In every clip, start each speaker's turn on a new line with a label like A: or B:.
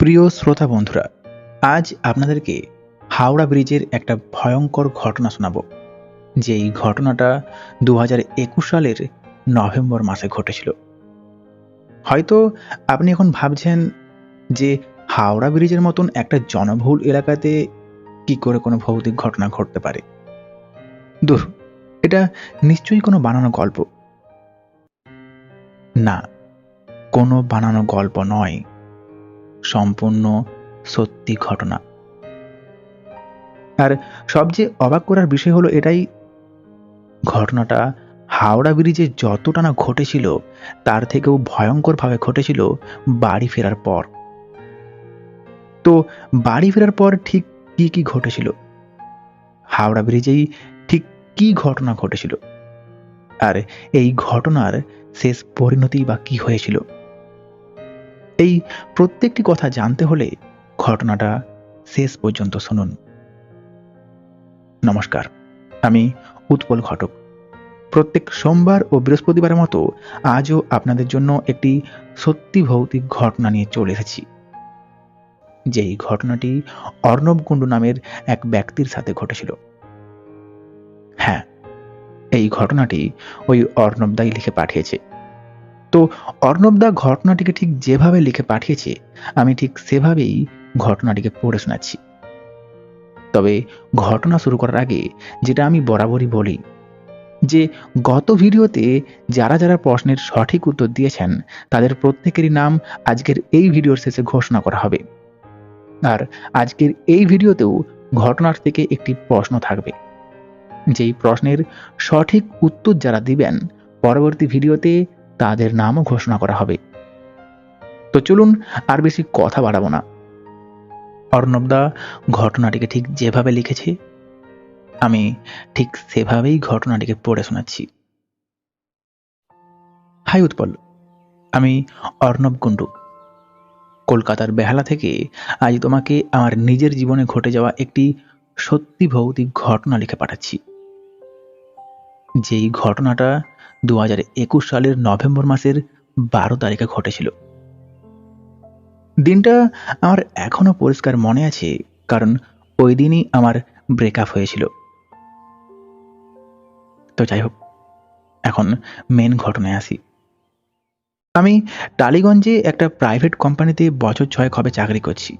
A: প্রিয় শ্রোতা বন্ধুরা, আজ আপনাদেরকে হাওড়া ব্রিজের একটা ভয়ঙ্কর ঘটনা শোনাবো। যে এই ঘটনাটা দু হাজার একুশ সালের নভেম্বর মাসে ঘটেছিল। হয়তো আপনি এখন ভাবছেন যে হাওড়া ব্রিজের মতন একটা জনবহুল এলাকাতে কি করে কোনো ভৌতিক ঘটনা ঘটতে পারে? দূর এটা নিশ্চয়ই কোনো বানানো গল্প। না, কোনো বানানো গল্প নয়। সম্পূর্ণ সত্যি ঘটনা। আর সবচেয়ে অবাক করার বিষয় হলো এটাই ঘটনাটা হাওড়া ব্রিজে যতটা না ঘটেছিল, তার থেকেও ভয়ঙ্করভাবে ঘটেছিল বাড়ি ফেরার পর। তো বাড়ি ফেরার পর ঠিক কি কি ঘটেছিল? হাওড়া ব্রিজেই ঠিক কি ঘটনা ঘটেছিল? আর এই ঘটনার শেষ পরিণতি বা কি হয়েছিল? এই প্রত্যেকটি কথা জানতে হলে ঘটনাটা শেষ পর্যন্ত শুনুন। নমস্কার, আমি উৎপল ঘটক। প্রত্যেক সোমবার ও বৃহস্পতিবারের মতো আজও আপনাদের জন্য একটি সত্যি ভৌতিক ঘটনা নিয়ে চলে এসেছি। যেই ঘটনাটি অর্ণব কুণ্ডু নামের এক ব্যক্তির সাথে ঘটেছিল। হ্যাঁ এই ঘটনাটি ওই অর্ণবদাই লিখে পাঠিয়েছে। তো অর্ণবদা ঘটনাটিকে ঠিক যেভাবে লিখে পাঠিয়েছে, আমি ঠিক সেভাবেই ঘটনাটিকে পড়ে শোনাচ্ছি। তবে ঘটনা শুরু করার আগে যেটা আমি বরাবরই বলি, যে গত ভিডিওতে যারা যারা প্রশ্নের সঠিক উত্তর দিয়েছেন, তাদের প্রত্যেকেরই নাম আজকের এই ভিডিওর শেষে ঘোষণা করা হবে। আর আজকের এই ভিডিওতেও ঘটনার থেকে একটি প্রশ্ন থাকবে। যেই প্রশ্নের সঠিক উত্তর যারা দিবেন, পরবর্তী ভিডিওতে তাদের নামও ঘোষণা করা হবে। তো চলুন আর বেশি কথা বাড়াবো না। অর্ণবদা ঘটনাটিকে ঠিক যেভাবে লিখেছে, আমি ঠিক সেভাবেই ঘটনাটিকে পড়ে শোনাচ্ছি। হাই উৎপল, আমি অর্ণব কুণ্ডু কলকাতার বেহালা থেকে আজ তোমাকে আমার নিজের জীবনে ঘটে যাওয়া একটি সত্যি ভৌতিক ঘটনা লিখে পাঠাচ্ছি। যেই ঘটনাটা দু হাজার একুশ সালের নভেম্বর মাসের বারো তারিখে ঘটেছিল। দিনটা আমার এখনও পরিষ্কার মনে আছে, কারণ ওই দিনই আমার ব্রেকআপ হয়েছিল। তো যাই হোক, এখন মেন ঘটনায় আসি। আমি টালিগঞ্জে একটা প্রাইভেট কোম্পানিতে বছর ছয়েক হবে চাকরি করছি।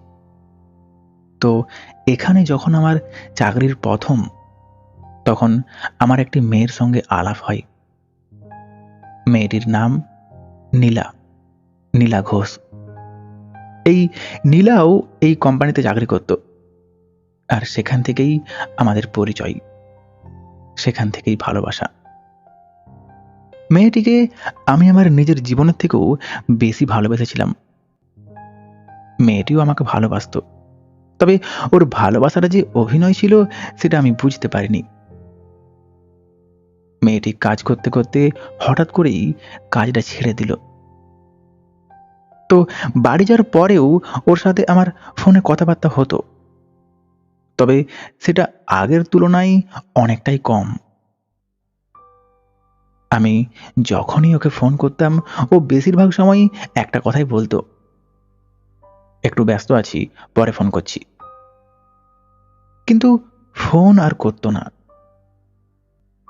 A: তো এখানে যখন আমার চাকরির প্রথম, তখন আমার একটি মেয়ের সঙ্গে আলাপ হয়। মেয়েটির নাম নীলা নীলা ঘোষ। এই নীলাও এই কোম্পানিতে চাকরি করত। আর সেখান থেকেই আমাদের পরিচয়, সেখান থেকেই ভালোবাসা। মেয়েটিকে আমি আমার নিজের জীবনের থেকেও বেশি ভালোবেসেছিলাম। মেয়েটিও আমাকে ভালোবাসত। তবে ওর ভালোবাসাটা যে অভিনয় ছিল, সেটা আমি বুঝতে পারিনি। মেয়েটি কাজ করতে করতে হঠাৎ করেই কাজটা ছেড়ে দিল। তো বাড়ি যাওয়ার পরেও ওর সাথে আমার ফোনে কথাবার্তা হতো। তবে সেটা আগের তুলনায় অনেকটাই কম। আমি যখনই ওকে ফোন করতাম, ও বেশিরভাগ সময়ই একটা কথাই বলতো। একটু ব্যস্ত আছি, পরে ফোন করছি। কিন্তু ফোন আর করতো না।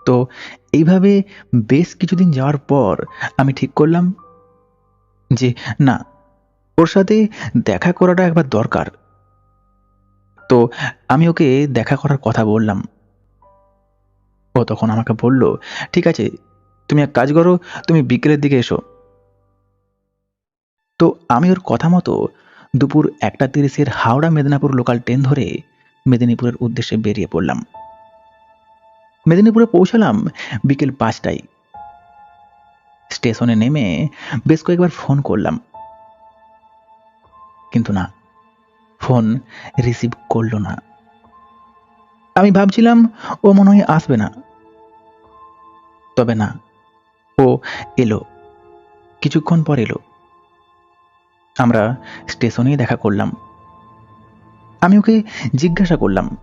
A: তো এইভাবে বেশ কিছুদিন যাওয়ার পর আমি ঠিক করলাম যে, না, ওর সাথে দেখা করাটা একবার দরকার। তো আমি ওকে দেখা করার কথা বললাম। ও তখন আমাকে বলল, ঠিক আছে, তুমি এক কাজ করো, তুমি বিকেলের দিকে এসো। তো আমি ওর কথা মতো দুপুর একটা তিরিশের হাওড়া মেদিনীপুর লোকাল ট্রেন ধরে মেদিনীপুরের উদ্দেশ্যে বেরিয়ে পড়লাম। মেদিনীপুরে পৌঁছালাম বিকেল পাঁচটায়। স্টেশনে নেমে বেশ কয়েকবার ফোন করলাম। কিন্তু না, ফোন রিসিভ করল না। আমি ভাবছিলাম, ও মনে হয় আসবে না। তবে না, ও এলো। কিছুক্ষণ পর এলো। আমরা স্টেশনেই দেখা করলাম। আমি ওকে জিজ্ঞাসা করলাম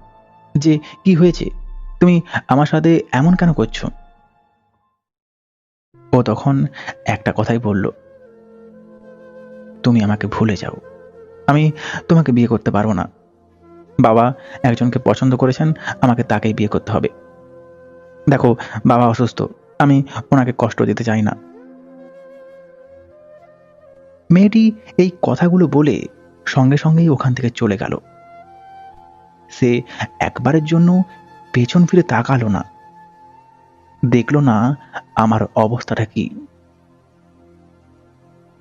A: যে, কি হয়েছে? তুমি আমার সাথে এমন কেন করছ? ও তখন একটা কথাই বলল, তুমি আমাকে ভুলে যাও। আমি তোমাকে বিয়ে করতে পারব না। বাবা একজনকে পছন্দ করেছেন, আমাকে তাকেই বিয়ে করতে হবে। দেখো, বাবা অসুস্থ, আমি ওনাকে কষ্ট দিতে চাই না। মেয়েটি এই কথাগুলো বলে সঙ্গে সঙ্গেই ওখান থেকে চলে গেল। সে একবারের জন্য পেছন ফিরে তাকালো না। দেখল না আমার অবস্থাটা কি।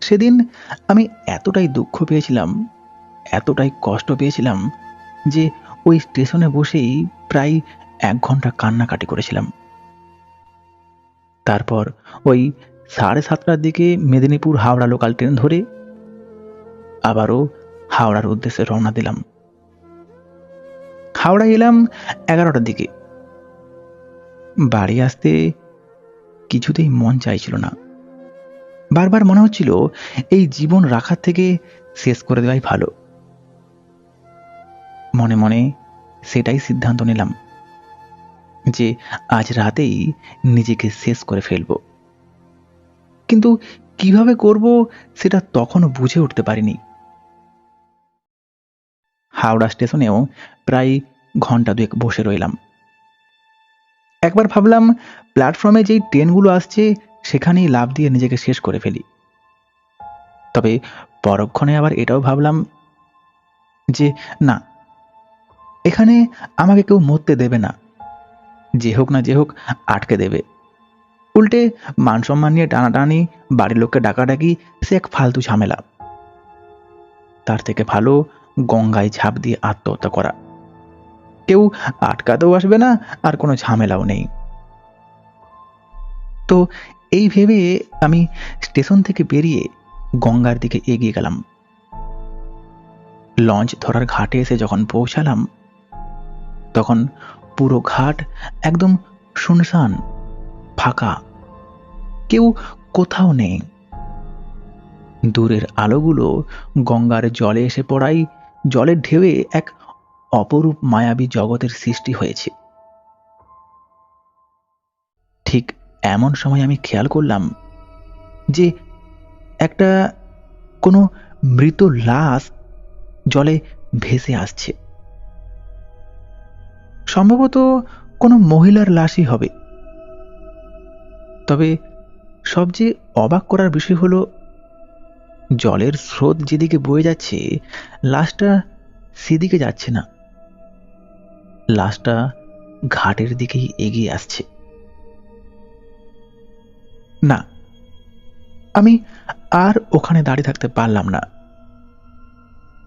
A: সেদিন আমি এতটাই দুঃখ পেয়েছিলাম, এতটাই কষ্ট পেয়েছিলাম যে ওই স্টেশনে বসেই প্রায় এক ঘণ্টা কান্নাকাটি করেছিলাম। তারপর ওই সাড়ে সাতটার দিকে মেদিনীপুর হাওড়া লোকাল ট্রেন ধরে আবারও হাওড়ার উদ্দেশ্যে রওনা দিলাম। হাওড়া এলাম এগারোটার দিকে। বাড়ি আসতে কিছুতেই মন চাইছিল না। বারবার মনে হচ্ছিল এই জীবন রাখার থেকে শেষ করে দেওয়াই ভালো। মনে মনে সেটাই সিদ্ধান্ত নিলাম যে আজ রাতেই নিজেকে শেষ করে ফেলব। কিন্তু কীভাবে করব সেটা তখনও বুঝে উঠতে পারিনি। হাওড়া স্টেশনেও প্রায় ঘণ্টা দুয়েক বসে রইলাম। একবার ভাবলাম প্ল্যাটফর্মে যেই ট্রেনগুলো আসছে, সেখানেই লাভ দিয়ে নিজেকে শেষ করে ফেলি। তবে পরক্ষণে আবার এটাও ভাবলাম যে, না, এখানে আমাকে কেউ মরতে দেবে না। যে হোক না যে হোক, আটকে দেবে। উল্টে মান সম্মান নিয়ে টানাটানি, বাড়ির লোককে ডাকাডাকি, সে এক ফালতু ঝামেলা। তার থেকে ভালো গঙ্গায় ঝাঁপ দিয়ে আত্মহত্যা করা। কেউ আটকাতেও আসবে না, আর কোনো ঝামেলাও নেই। তো এই ভেবে আমি স্টেশন থেকে বেরিয়ে গঙ্গার দিকে এগিয়ে গেলাম। লঞ্চ ধরার ঘাটে এসে যখন পৌঁছালাম, তখন পুরো ঘাট একদম শুনশান, ফাঁকা। কেউ কোথাও নেই। দূরের আলোগুলো গঙ্গার জলে এসে পড়াই জলের ঢেউয়ে এক অপরূপ মায়াবী জগতের সৃষ্টি হয়েছে। ঠিক এমন সময় আমি খেয়াল করলাম যে একটা কোনো মৃত লাশ জলে ভেসে আসছে। সম্ভবত কোনো মহিলার লাশই হবে। তবে সবচেয়ে অবাক করার বিষয় হলো, জলের স্রোত যেদিকে বয়ে যাচ্ছে, লাশটা সেদিকে যাচ্ছে না। লাশটা ঘাটের দিকেই এগিয়ে আসছে। না, আমি আর ওখানে দাঁড়িয়ে থাকতে পারলাম না।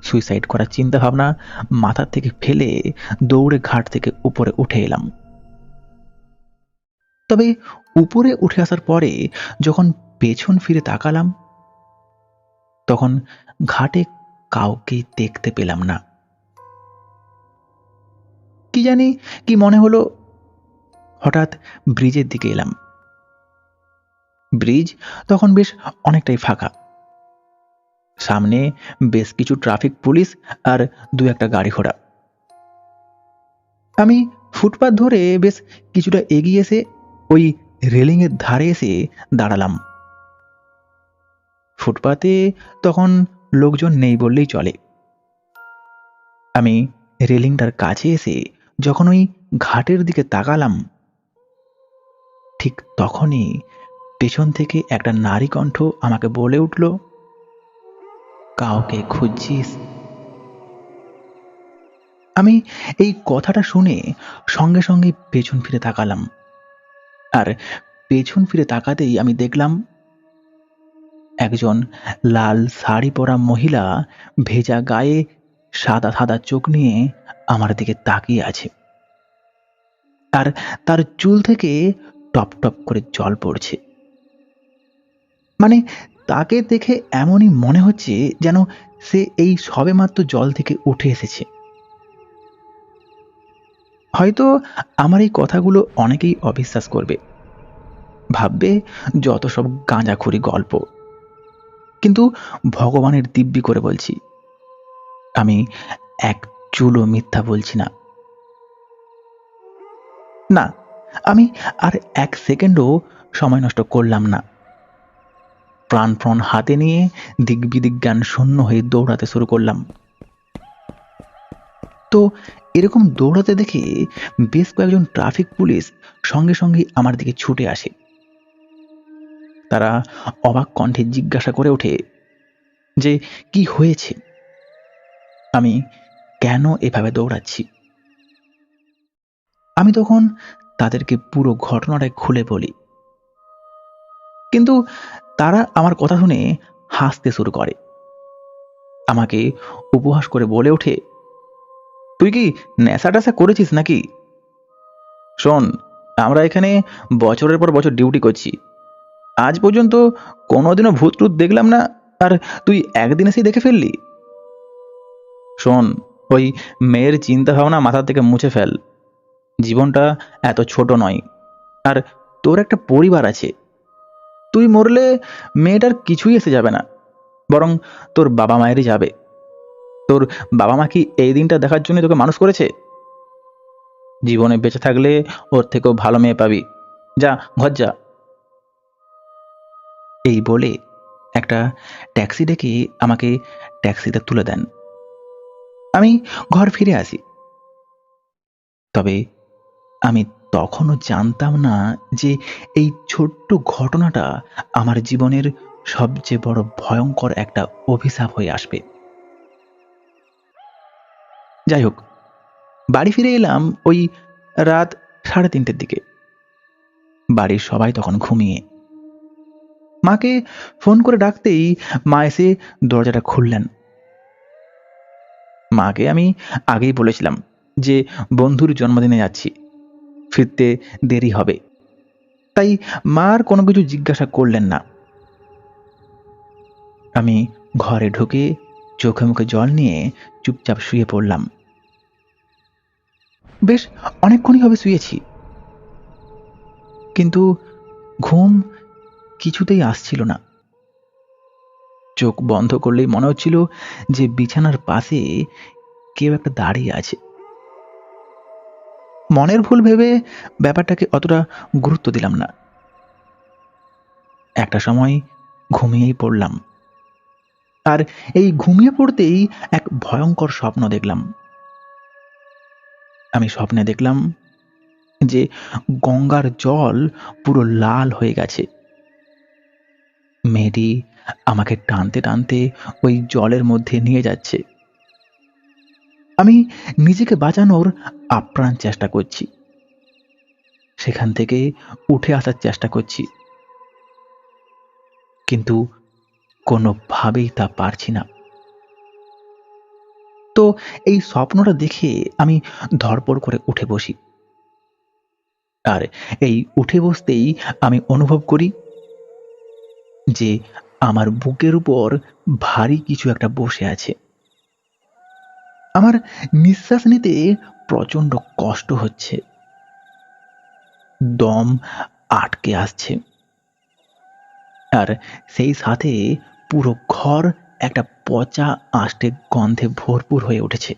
A: সুইসাইড করার চিন্তা ভাবনা মাথার থেকে ফেলে দৌড়ে ঘাট থেকে উপরে উঠে এলাম। তবে উপরে উঠে আসার পরে যখন পেছন ফিরে তাকালাম, তখন ঘাটে কাউকে দেখতে পেলাম না। কি জানি, কি মনে হলো। হঠাৎ ব্রিজের দিকে এলাম। ব্রিজ তখন বেশ অনেকটাই ফাঁকা। সামনে বেশ কিছু ট্রাফিক পুলিশ আর দু একটা গাড়ি ঘোড়া। আমি ফুটপাথ ধরে বেশ কিছুটা এগিয়ে এসে ওই রেলিংয়ের ধারে এসে দাঁড়ালাম। ফুটপাতে তখন লোকজন নেই বললেই চলে। আমি রেলিংটার কাছে এসে যখন ওই ঘাটের দিকে তাকালাম, ঠিক তখনই পেছন থেকে একটা নারী কণ্ঠ আমাকে বলে উঠল, কাউকে খুঁজছিস? আমি এই কথাটা শুনে সঙ্গে সঙ্গে পেছন ফিরে তাকালাম। আর পেছন ফিরে তাকাতেই আমি দেখলাম, একজন লাল শাড়ি পরা মহিলা ভেজা গায়ে সাদা সাদা চোখ নিয়ে আমার দিকে তাকিয়ে আছে। আর তার চুল থেকে টপ টপ করে জল পড়ছে। মানে তাকে দেখে এমনই মনে হচ্ছে যেন সে এই সবেমাত্র জল থেকে উঠে এসেছে। হয়তো আমার এই কথাগুলো অনেকেই অবিশ্বাস করবে। ভাববে যত সব গাঁজাখুরি গল্প। কিন্তু ভগবানের দিব্যি করে বলছি, আমি এক চুলো মিথ্যা বলছি না। না, আমি আর এক সেকেন্ডও সময় নষ্ট করলাম না। প্রাণপণ হাতে নিয়ে দিগ্বিদিক জ্ঞান শূন্য হয়ে দৌড়াতে শুরু করলাম। তো এরকম দৌড়াতে দেখে বেশ কয়েকজন ট্রাফিক পুলিশ সঙ্গে সঙ্গে আমার দিকে ছুটে আসে। তারা অবাক কণ্ঠে জিজ্ঞাসা করে ওঠে যে, কি হয়েছে? আমি কেন এভাবে দৌড়াচ্ছি? আমি তখন তাদেরকে পুরো ঘটনাটাই খুলে বলি। কিন্তু তারা আমার কথা শুনে হাসতে শুরু করে। আমাকে উপহাস করে বলে ওঠে, তুই কি নেশা টেশা করেছিস নাকি? শোন, আমরা এখানে বছরের পর বছর ডিউটি করছি। আজ পর্যন্ত কোনোদিনও ভূত টুত দেখলাম না, আর তুই একদিন এসেই দেখে ফেললি? শোন ওই মেয়ের চিন্তা ভাবনা মাথা থেকে মুছে ফেল। জীবনটা এত ছোট নয়। আর তোর একটা পরিবার আছে। তুই মরলে মেয়েটার কিছুই এসে যাবে না। বরং তোর বাবা মায়েরই যাবে। তোর বাবা মা কি এই দিনটা দেখার জন্য তোকে মানুষ করেছে? জীবনে বেঁচে থাকলে ওর থেকেও ভালো মেয়ে পাবি। যা, ঘর যা। এই বলে একটা ট্যাক্সি ডেকে আমাকে ট্যাক্সিতে তুলে দেন। আমি ঘর ফিরে আসি। তবে আমি তখনও জানতাম না যে এই ছোট্ট ঘটনাটা আমার জীবনের সবচেয়ে বড় ভয়ঙ্কর একটা অভিশাপ হয়ে আসবে। যাই হোক, বাড়ি ফিরে এলাম ওই রাত সাড়ে তিনটের দিকে। বাড়ির সবাই তখন ঘুমিয়ে। মাকে ফোন করে ডাকতেই মা এসে দরজাটা খুললেন। মাকে আমি আগেই বলেছিলাম যে বন্ধুর জন্মদিনে যাচ্ছি। ফিরতে দেরি হবে। তাই মার কোনো কিছু জিজ্ঞাসা করলেন না। আমি ঘরে ঢুকে চোখে মুখে জল নিয়ে চুপচাপ শুয়ে পড়লাম। বেশ, অনেকক্ষণই হবে শুয়েছি। কিন্তু ঘুম কিছুতেই আসছিল না। চোখ বন্ধ করলেই মনে হচ্ছিল যে বিছানার পাশে কেউ একটা দাঁড়িয়ে আছে। মনের ভুল ভেবে ব্যাপারটাকে অতটা গুরুত্ব দিলাম না। একটা সময় ঘুমিয়েই পড়লাম। আর এই ঘুমিয়ে পড়তেই এক ভয়ঙ্কর স্বপ্ন দেখলাম। আমি স্বপ্নে দেখলাম যে গঙ্গার জল পুরো লাল হয়ে গেছে। মেয়েটি আমাকে টানতে টানতে ওই জলের মধ্যে নিয়ে যাচ্ছে। আমি নিজেকে বাঁচানোর আপ্রাণ চেষ্টা করছি। সেখান থেকে উঠে আসার চেষ্টা করছি। কিন্তু কোনোভাবেই তা পারছি না। তো এই স্বপ্নটা দেখে আমি ধরপড় করে উঠে বসি। আর এই উঠে বসতেই আমি অনুভব করি যে আমার বুকের উপর ভারী কিছু একটা বসে আছে। আমার নিঃশ্বাস নিতে প্রচণ্ড কষ্ট হচ্ছে। দম আটকে আসছে। আর সেই সাথে পুরো ঘর একটা পচা আষ্টে গন্ধে ভরপুর হয়ে উঠেছে।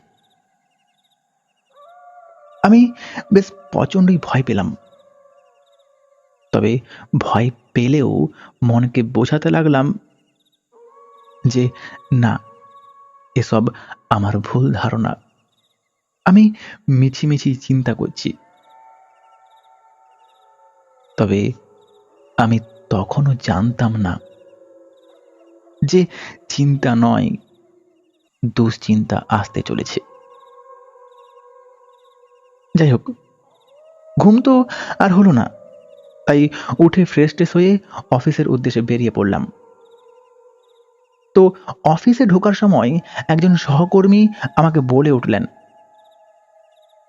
A: আমি বেশ প্রচণ্ডই ভয় পেলাম। তবে ভয় পেলেও মনকে বোঝাতে লাগলাম যে, না, এসব আমার ভুল ধারণা। আমি মিছিমিছি চিন্তা করছি। তবে আমি তখনও জানতাম না যে চিন্তা নয়, দুশ্চিন্তা আসতে চলেছে। যাই হোক, ঘুম তো আর হলো না। তাই উঠে ফ্রেশ ট্রেশ হয়ে অফিসের উদ্দেশ্যে বেরিয়ে পড়লাম। তো অফিসে ঢোকার সময় একজন সহকর্মী আমাকে বলে উঠলেন,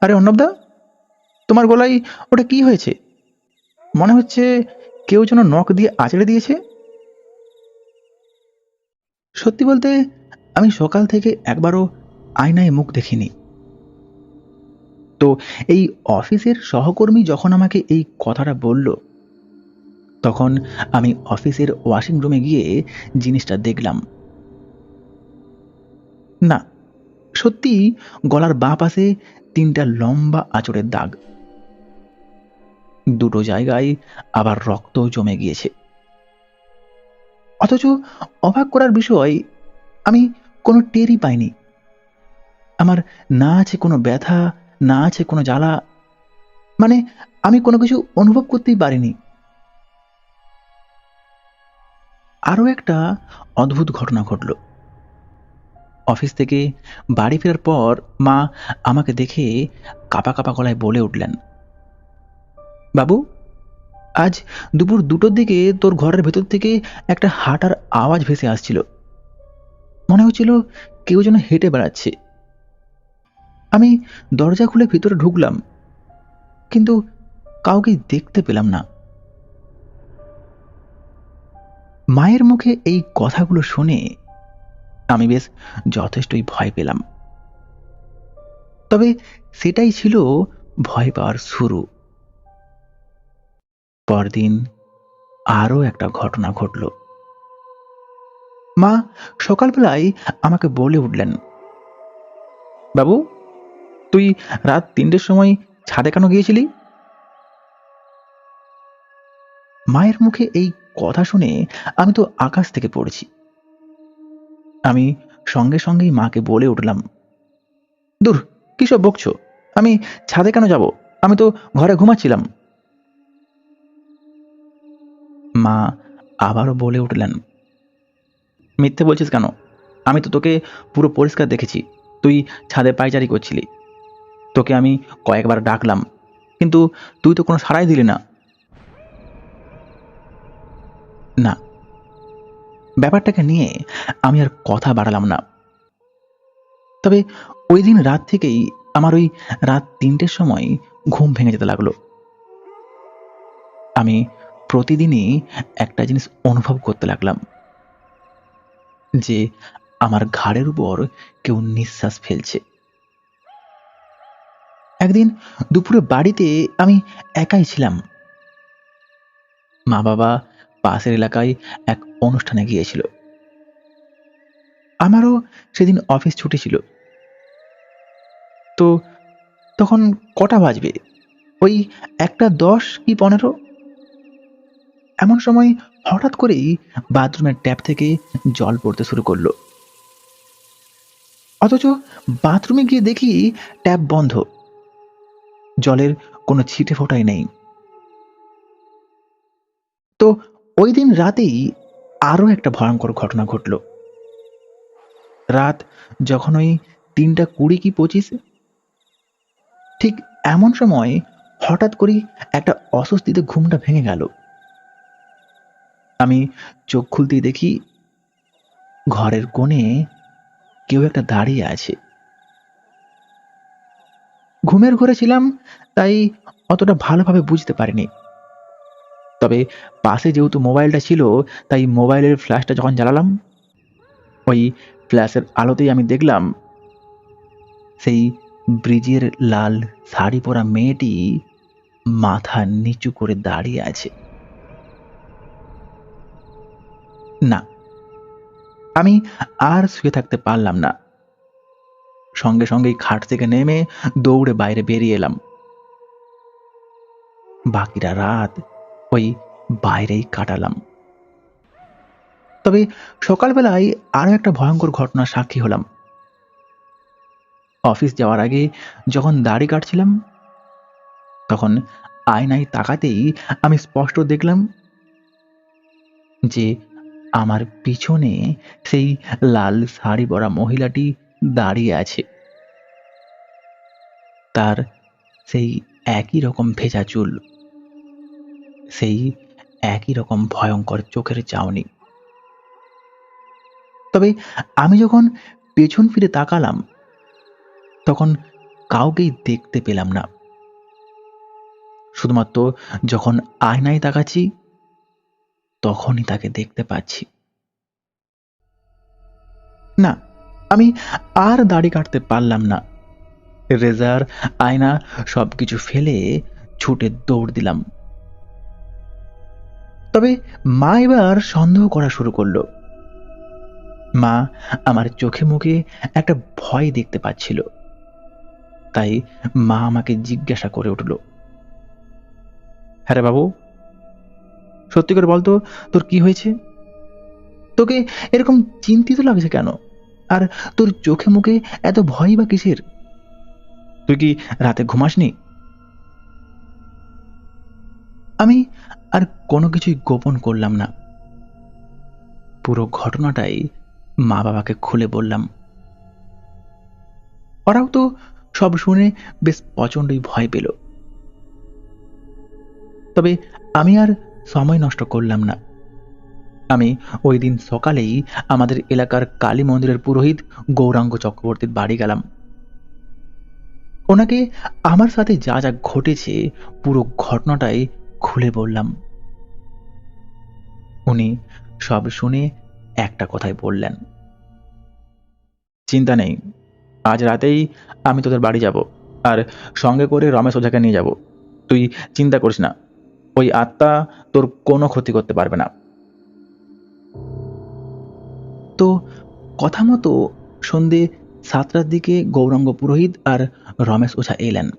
A: আরে অর্ণবদা তোমার গলায় ওটা কি হয়েছে? মনে হচ্ছে কেউ যেন নখ দিয়ে আঁচড়ে দিয়েছে? সত্যি বলতে আমি সকাল থেকে একবারও আয়নায় মুখ দেখিনি। তো এই অফিসের সহকর্মী যখন আমাকে এই কথাটা বলল, তখন আমি অফিসের ওয়াশিং রুমে গিয়ে জিনিসটা দেখলাম। না, সত্যি গলার বাঁ পাশে তিনটা লম্বা আঁচড়ের দাগ। দুটো জায়গায় আবার রক্ত জমে গিয়েছে। অথচ অবাক করার বিষয়, আমি কোনো টেরই পাইনি। আমার না আছে কোনো ব্যথা না আছে কোনো জ্বালা? মানে আমি কোনো কিছু অনুভব করতেই পারিনি। আরও একটা অদ্ভুত ঘটনা ঘটল। অফিস থেকে বাড়ি ফেরার পর মা আমাকে দেখে কাপা কাপা গলায় বলে উঠলেন, বাবু, আজ দুপুর দুটোর দিকে তোর ঘরের ভেতর থেকে একটা হাঁটার আওয়াজ ভেসে আসছিল। মনে হচ্ছিল কেউ যেন হেঁটে বেড়াচ্ছে। আমি দরজা খুলে ভিতরে ঢুকলাম, কিন্তু কাউকে দেখতে পেলাম না। মায়ের মুখে এই কথাগুলো শুনে আমি বেশ যথেষ্টই ভয় পেলাম। তবে সেটাই ছিল ভয় পাওয়ার শুরু। পরদিন আরও একটা ঘটনা ঘটল। মা সকালবেলায় আমাকে বলে উঠলেন, বাবু তুই রাত তিনটের সময় ছাদে কেন গিয়েছিলি? মায়ের মুখে এই কথা শুনে আমি তো আকাশ থেকে পড়েছি। আমি সঙ্গে সঙ্গেই মাকে বলে উঠলাম, দূর কিসব বকছো? আমি ছাদে কেন যাব? আমি তো ঘরে ঘুমাচ্ছিলাম। মা আবারও বলে উঠলেন, মিথ্যে বলছিস কেন? আমি তো তোকে পুরো পরিষ্কার দেখেছি। তুই ছাদে পায়চারি করছিলি। তোকে আমি কয়েকবার ডাকলাম, কিন্তু তুই তো কোনো সাড়াই দিলি না। না, ব্যাপারটাকে নিয়ে আমি আর কথা বাড়ালাম না। তবে ওই দিন রাত থেকেই আমার ওই রাত তিনটের সময় ঘুম ভেঙে যেতে লাগল। আমি প্রতিদিনই একটা জিনিস অনুভব করতে লাগলাম, যে আমার ঘাড়ের উপর কেউ নিঃশ্বাস ফেলছে। একদিন দুপুরে বাড়িতে আমি একাই ছিলাম। মা বাবা পাশের এলাকায় এক অনুষ্ঠানে গিয়েছিল। আমারও সেদিন অফিস ছুটি ছিল। তো তখন কটা বাজবে? ওই একটা দশ কি পনেরো? এমন সময় হঠাৎ করেই বাথরুমের ট্যাপ থেকে জল পড়তে শুরু করল। অথচ বাথরুমে গিয়ে দেখি ট্যাপ বন্ধ। জলের কোনো ছিটে ফোটাই নেই। তো ওই দিন রাতেই আরও একটা ভয়ঙ্কর ঘটনা ঘটল। রাত যখন ওই তিনটা কুড়ি কি পঁচিশ, ঠিক এমন সময় হঠাৎ করেই একটা অস্বস্তিতে ঘুমটা ভেঙে গেল। আমি চোখ খুলতেই দেখি ঘরের কোণে কেউ একটা দাঁড়িয়ে আছে। ঘুমের ঘরে ছিলাম, তাই অতটা ভালোভাবে বুঝতে পারিনি। তবে পাশে যেহেতু মোবাইলটা ছিল, তাই মোবাইলের ফ্ল্যাশটা যখন জ্বালালাম, ওই ফ্ল্যাশের আলোতেই আমি দেখলাম, সেই ব্রিজের লাল শাড়ি পরা মেয়েটি মাথা নিচু করে দাঁড়িয়ে আছে। না, আমি আর শুয়ে থাকতে পারলাম না। সঙ্গে সঙ্গেই খাট থেকে নেমে দৌড়ে বাইরে বেরিয়ে এলাম। বাকিরা রাত ওই বাইরেই কাটালাম। তবে সকালবেলায় আরও একটা ভয়ঙ্কর ঘটনার সাক্ষী হলাম। অফিস যাওয়ার আগে যখন দাড়ি কাটছিলাম, তখন আয়নায় তাকাতেই আমি স্পষ্ট দেখলাম যে আমার পিছনে সেই লাল শাড়ি পরা মহিলাটি দাঁড়িয়ে আছে। তার সেই একই রকম ভেজা চুল, সেই একই রকম ভয়ঙ্কর চোখের চাউনি তবে আমি যখন পেছন ফিরে তাকালাম, তখন কাউকেই দেখতে পেলাম না। শুধুমাত্র যখন আয়নায় তাকাচ্ছি, তখনই তাকে দেখতে পাচ্ছি। না আমি আর দাড়ি কাটতে পারলাম না। রেজার, আয়না সবকিছু ফেলে ছুটে দৌড় দিলাম। তবে মা এবার সন্দেহ করা শুরু করল। মা আমার চোখে মুখে একটা ভয় দেখতে পাচ্ছিল। তাই মা আমাকে জিজ্ঞাসা করে উঠল হ্যাঁ বাবু, সত্যি করে বলতো তোর কি হয়েছে? তোকে এরকম চিন্তিত লাগছে কেন? আর তোর চোখে মুখে এত ভয় বা কিসের? তুই কি রাতে ঘুমাসনি? আমি আর কোনো কিছুই গোপন করলাম না। পুরো ঘটনাটাই মা বাবাকে খুলে বললাম। ওরাও তো সব শুনে বেশ প্রচণ্ডই ভয় পেল। তবে আমি আর সময় নষ্ট করলাম না। আমি ওই দিন সকালেই আমাদের এলাকার কালী মন্দিরের পুরোহিত গৌরাঙ্গ চক্রবর্তীর বাড়ি গেলাম। ওনাকে আমার সাথে যা যা ঘটেছে পুরো ঘটনাটাই খুলে বললাম। উনি সব শুনে একটা কথাই বললেন। চিন্তা নেই, আজ রাতেই আমি তোদের বাড়ি যাব আর সঙ্গে করে রমেশ ওঝাকে নিয়ে যাব। তুই চিন্তা করিস না, ওই আত্মা তোর কোনো ক্ষতি করতে পারবে না। তো কথা মতো সন্ধে সাতটার দিকে গৌরাঙ্গ পুরোহিত আর রমেশ ওঝা এলেন।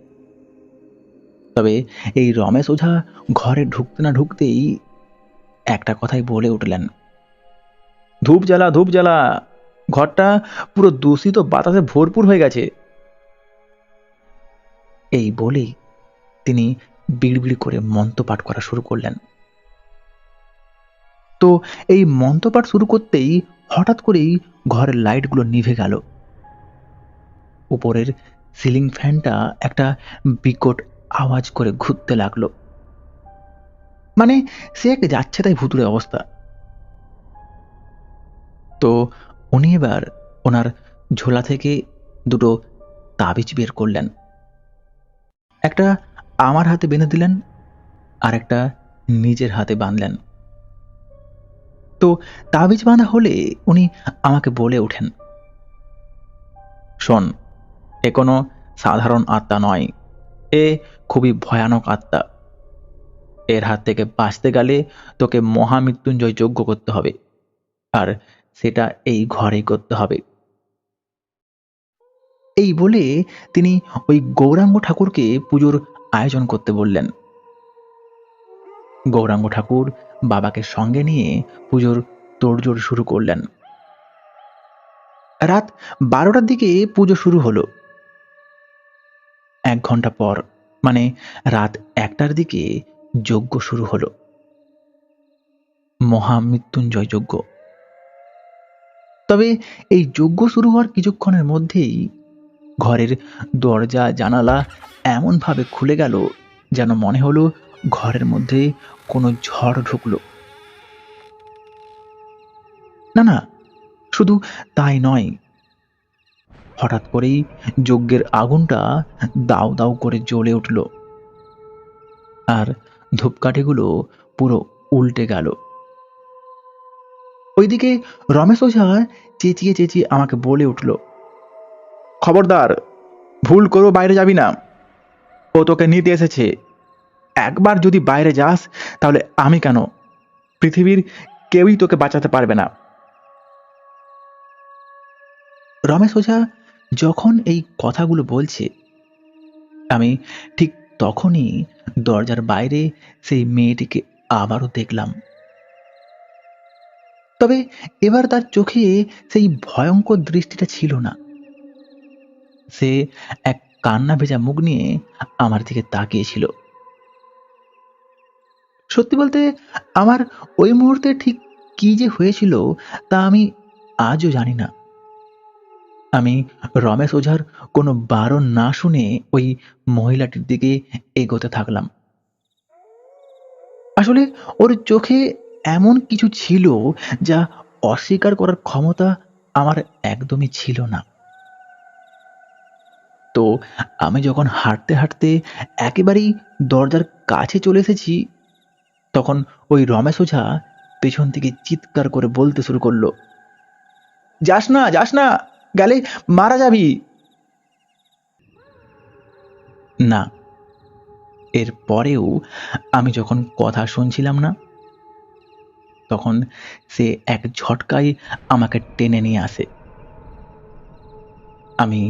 A: তবে এই রমেশ ওঝা ঘরে ঢুকতে না ঢুকতেই একটা কথাই বলে উঠলেন। ধূপ জ্বালা ধূপ জ্বালা, ঘরটা পুরো দূষিত বাতাসে ভরপুর হয়ে গেছে। এই বলেই তিনি বিড়বিড় করে মন্ত্রপাঠ করা শুরু করলেন। তো এই মন্ত্রপাঠ শুরু করতেই হঠাৎ করেই ঘরের লাইটগুলো নিভে গেল। উপরের সিলিং ফ্যানটা একটা বিকট আওয়াজ করে ঘুরতে লাগল। মানে সে এক যাচ্ছে তাই ভুতুরে অবস্থা। তো উনি এবার ওনার ঝোলা থেকে দুটো তাবিজ বের করলেন। একটা আমার হাতে বেঁধে দিলেন আর একটা নিজের হাতে বাঁধলেন। তো তাবিজ বাঁধা হলে উনি আমাকে বলে ওঠেন। শোন, এ কোনো সাধারণ আত্মা নয়। এ খুবই ভয়ানক আত্মা। এর হাত থেকে বাঁচতে গেলে তোকে মহামৃত্যুঞ্জয় যজ্ঞ করতে হবে। আর সেটা এই ঘরেই করতে হবে। এই বলে তিনি ওই গৌরাঙ্গ ঠাকুরকে পুজোর আয়োজন করতে বললেন। গৌরাঙ্গ ঠাকুর বাবাকে সঙ্গে নিয়ে পুজোর তোড়জোড় শুরু করলেন। রাত বারোটার দিকে পুজো শুরু হলো। এক ঘণ্টা পর মানে রাত একটার দিকে যজ্ঞ শুরু হলো। মহামৃত্যুঞ্জয় যজ্ঞ। তবে এই যজ্ঞ শুরু হওয়ার কিছুক্ষণের মধ্যেই ঘরের দরজা জানালা এমনভাবে খুলে গেল যেন মনে হলো ঘরের মধ্যে কোনো ঝড় ঢুকলো। না না, শুধু তাই নয়। হঠাৎ করেই যজ্ঞের আগুনটা দাও দাও করে জ্বলে উঠল। আর ধূপকাঠিগুলো পুরো উল্টে গেল। ওইদিকে রমেশ ওঝা চেঁচিয়ে চেঁচিয়ে আমাকে বলে উঠল, খবরদার, ভুল করব বাইরে যাবি না। ও তোকে নিতে এসেছে। একবার যদি বাইরে যাস, তাহলে আমি কেন? পৃথিবীর কেউই তোকে বাঁচাতে পারবে না। রমেশ ওঝা যখন এই কথাগুলো বলছে, আমি ঠিক তখনই দরজার বাইরে সেই মেয়েটিকে আবারও দেখলাম। তবে এবার তার চোখে সেই ভয়ঙ্কর দৃষ্টিটা ছিল না। সে এক কান্না ভেজা মুখ নিয়ে আমার দিকে তাকিয়েছিল। সত্যি বলতে আমার ওই মুহূর্তে ঠিক কি যে হয়েছিল তা আমি আজও জানি না। আমি রমেশ ওঝার কোনো বারণ না শুনে ওই মহিলাটির দিকে এগোতে থাকলাম। আসলে ওর চোখে এমন কিছু ছিল যা অস্বীকার করার ক্ষমতা আমার একদমই ছিল না। তো আমি যখন হাঁটতে হাঁটতে একেবারেই দরজার কাছে চলে এসেছি তখন ওই রমেশ ওঝা পেছন থেকে চিৎকার করে বলতে শুরু করল, যাস না যাস না, গেলে মারা যাবি। না, এর পরেও আমি যখন কথা শুনছিলাম না, তখন সে এক ঝটকায় আমাকে টেনে নিয়ে আসে। আমি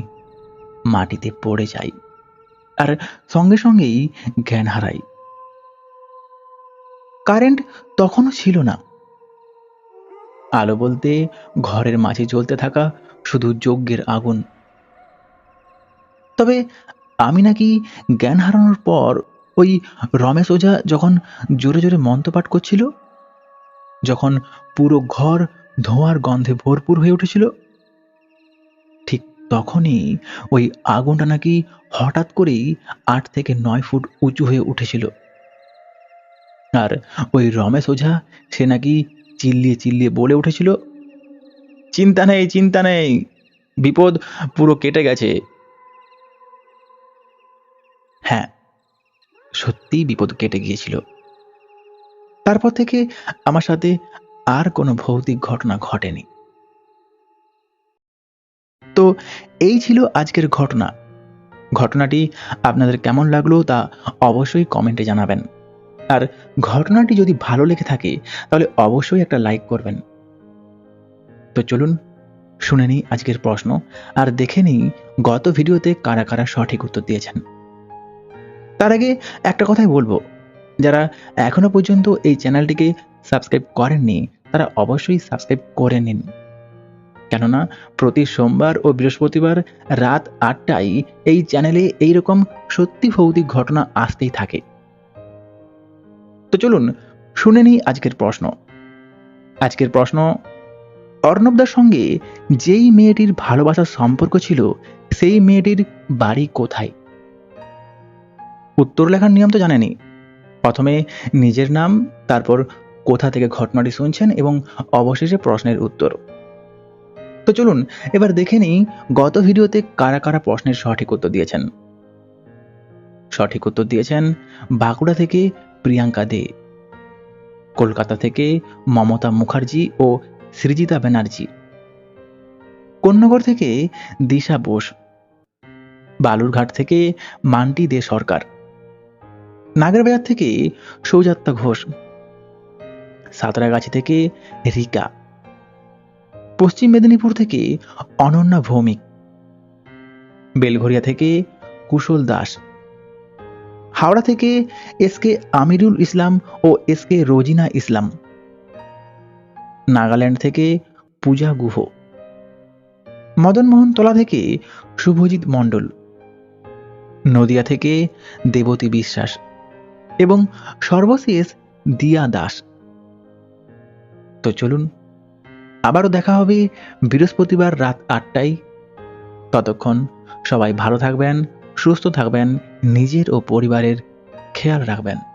A: মাটিতে পড়ে যাই আর সঙ্গে সঙ্গেই জ্ঞান হারাই। কারেন্ট তখনও ছিল না। আলো বলতে ঘরের মাঝে জ্বলতে থাকা শুধু যজ্ঞের আগুন। তবে আমি নাকি জ্ঞান হারানোর পর ওই রমেশ ওঝা যখন জোরে জোরে মন্ত্রপাঠ করছিল, যখন পুরো ঘর ধোঁয়ার গন্ধে ভরপুর হয়ে উঠেছিল, ঠিক তখনই ওই আগুনটা নাকি হঠাৎ করেই আট থেকে নয় ফুট উঁচু হয়ে উঠেছিল। আর ওই রমেশ ওঝা, সে নাকি চিল্লিয়ে চিল্লিয়ে বলে উঠেছিল, চিন্তা নেই চিন্তা নেই, বিপদ পুরো কেটে গেছে। হ্যাঁ সত্যিই বিপদ কেটে গিয়েছিল। তারপর থেকে আমার সাথে আর কোনো ভৌতিক ঘটনা ঘটেনি। তো এই ছিল আজকের ঘটনা। ঘটনাটি আপনাদের কেমন লাগল তা অবশ্যই কমেন্টে জানাবেন। আর ঘটনাটি যদি ভালো লেগে থাকে, তাহলে অবশ্যই একটা লাইক করবেন। তো চলুন, শুনে নিই আজকের প্রশ্ন, আর দেখে নিই গত ভিডিওতে কারা কারা সঠিক উত্তর দিয়েছেন। তার আগে একটা কথাই বলব, যারা এখনও পর্যন্ত এই চ্যানেলটিকে সাবস্ক্রাইব করেননি, তারা অবশ্যই সাবস্ক্রাইব করে নিন। কেননা, প্রতি সোমবার ও বৃহস্পতিবার রাত আটটায় এই চ্যানেলে এইরকম সত্যি ভৌতিক ঘটনা আসতেই থাকে। তো চলুন শুনে নিই আজকের প্রশ্ন। আজকের প্রশ্ন অর্ণবদার সঙ্গে যেই মেয়েটির ভালোবাসার সম্পর্ক ছিল, সেই মেয়েটির বাড়ি কোথায়? উত্তর লেখার নিয়ম তো জানেনি প্রথমে নিজের নাম, তারপর কোথা থেকে ঘটনাটি শুনছেন এবং অবশেষে প্রশ্নের উত্তর। তো চলুন এবার দেখে নিই গত ভিডিওতে কারা কারা প্রশ্নের সঠিক উত্তর দিয়েছেন। সঠিক উত্তর দিয়েছেন বাঁকুড়া থেকে প্রিয়াঙ্কা দে। কলকাতা থেকে মমতা মুখার্জি ও সৃজিতা ব্যানার্জি। কন্যগর থেকে দিশা বোস। বালুরঘাট থেকে মান্টি দে সরকার। নাগেরবাজার থেকে সৌজাত্তা ঘোষ। সাঁতরাগাছি থেকে রিকা। পশ্চিম মেদিনীপুর থেকে অনন্যা ভৌমিক। বেলঘরিয়া থেকে কুশল দাস। হাওড়া থেকে এস কে আমিরুল ইসলাম ও এস কে রোজিনা ইসলাম। নাগাল্যান্ড থেকে পূজা গুহ। মদনমোহন তলা থেকে শুভজিৎ মণ্ডল। নদিয়া থেকে দেবতী বিশ্বাস এবং সর্বশেষ দিয়া দাস। তো চলুন, আবারও দেখা হবে বৃহস্পতিবার রাত আটটায়। ততক্ষণ সবাই ভালো থাকবেন, সুস্থ থাকবেন নিজের ও পরিবারের খেয়াল রাখবেন।